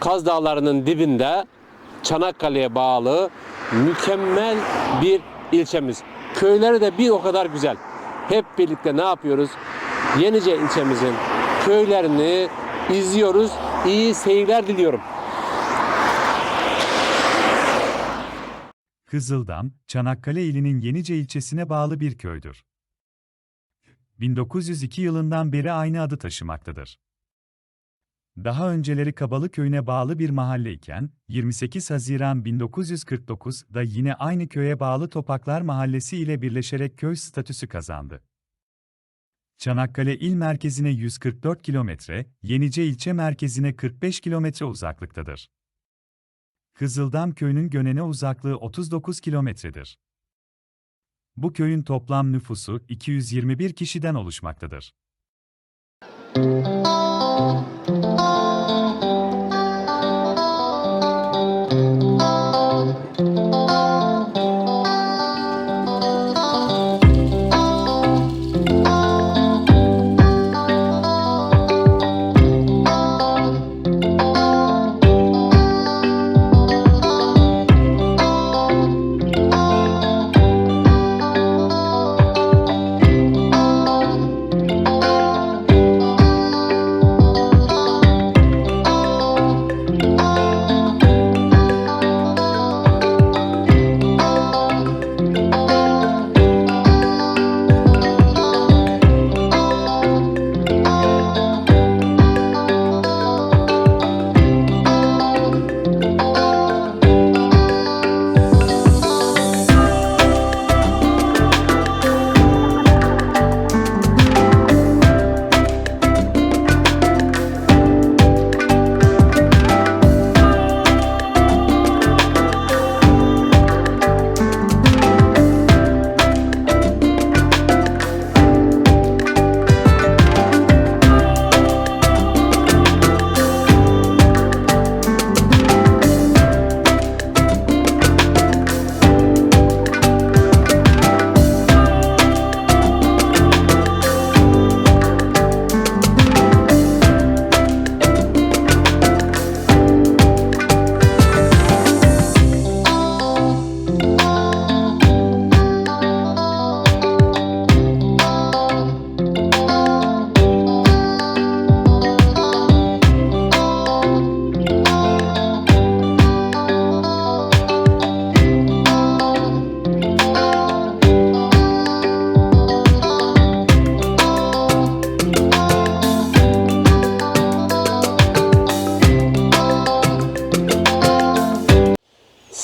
Kaz Dağları'nın dibinde Çanakkale'ye bağlı mükemmel bir ilçemiz. Köyleri de bir o kadar güzel. Hep birlikte ne yapıyoruz? Yenice ilçemizin köylerini izliyoruz. İyi seyirler diliyorum. Kızıldam, Çanakkale ilinin Yenice ilçesine bağlı bir köydür. 1902 yılından beri aynı adı taşımaktadır. Daha önceleri Kabalı köyüne bağlı bir mahalle iken, 28 Haziran 1949'da yine aynı köye bağlı Topaklar Mahallesi ile birleşerek köy statüsü kazandı. Çanakkale il merkezine 144 kilometre, Yenice ilçe merkezine 45 kilometre uzaklıktadır. Kızıldam köyünün Gönen'e uzaklığı 39 kilometredir. Bu köyün toplam nüfusu 221 kişiden oluşmaktadır.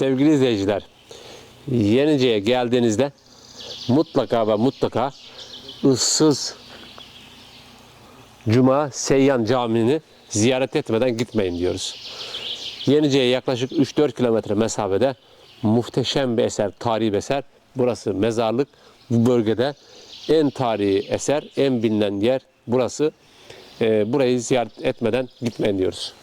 Sevgili izleyiciler, Yenice'ye geldiğinizde mutlaka ve mutlaka ıssız Cuma Seyyan Camii'ni ziyaret etmeden gitmeyin diyoruz. Yenice'ye yaklaşık 3-4 kilometre mesafede muhteşem bir eser, tarihi bir eser. Burası mezarlık. Bu bölgede en tarihi eser, en bilinen yer burası. Ee, burayı ziyaret etmeden gitmeyin diyoruz.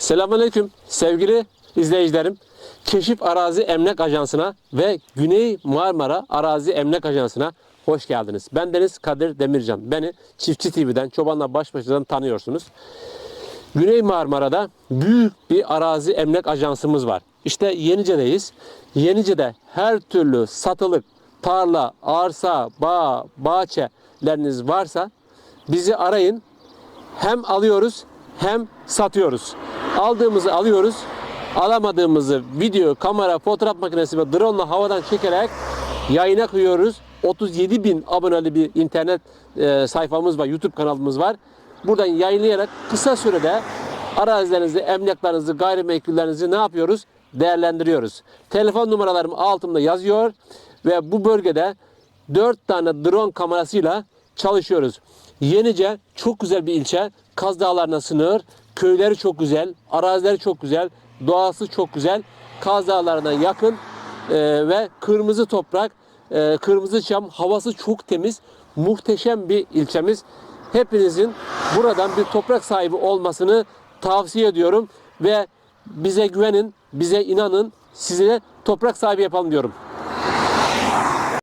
Selamünaleyküm sevgili izleyicilerim. Keşif Arazi Emlak Ajansı'na ve Güney Marmara Arazi Emlak Ajansı'na hoş geldiniz. Ben Deniz Kadir Demircan. Beni Çiftçi TV'den, Çobanla Baş Başa'dan tanıyorsunuz. Güney Marmara'da büyük bir arazi emlak ajansımız var. İşte Yenice'deyiz. Yenice'de her türlü satılık tarla, arsa, bağ, bahçeleriniz varsa bizi arayın. Hem alıyoruz hem satıyoruz. Aldığımızı alıyoruz. Alamadığımızı video, kamera, fotoğraf makinesi ve drone ile havadan çekerek yayına koyuyoruz. 37 bin aboneli bir internet e, sayfamız var, YouTube kanalımız var. Buradan yayınlayarak kısa sürede arazilerinizi, emlaklarınızı, gayrimenkullerinizi ne yapıyoruz? Değerlendiriyoruz. Telefon numaralarım altımda yazıyor ve bu bölgede 4 tane drone kamerasıyla çalışıyoruz. Yenice çok güzel bir ilçe. Kaz Dağları'na sınır. Köyleri çok güzel, arazileri çok güzel, doğası çok güzel. Kaz Dağları'na yakın e, ve kırmızı toprak, e, kırmızı çam, havası çok temiz, muhteşem bir ilçemiz. Hepinizin buradan bir toprak sahibi olmasını tavsiye ediyorum ve bize güvenin, bize inanın, size toprak sahibi yapalım diyorum.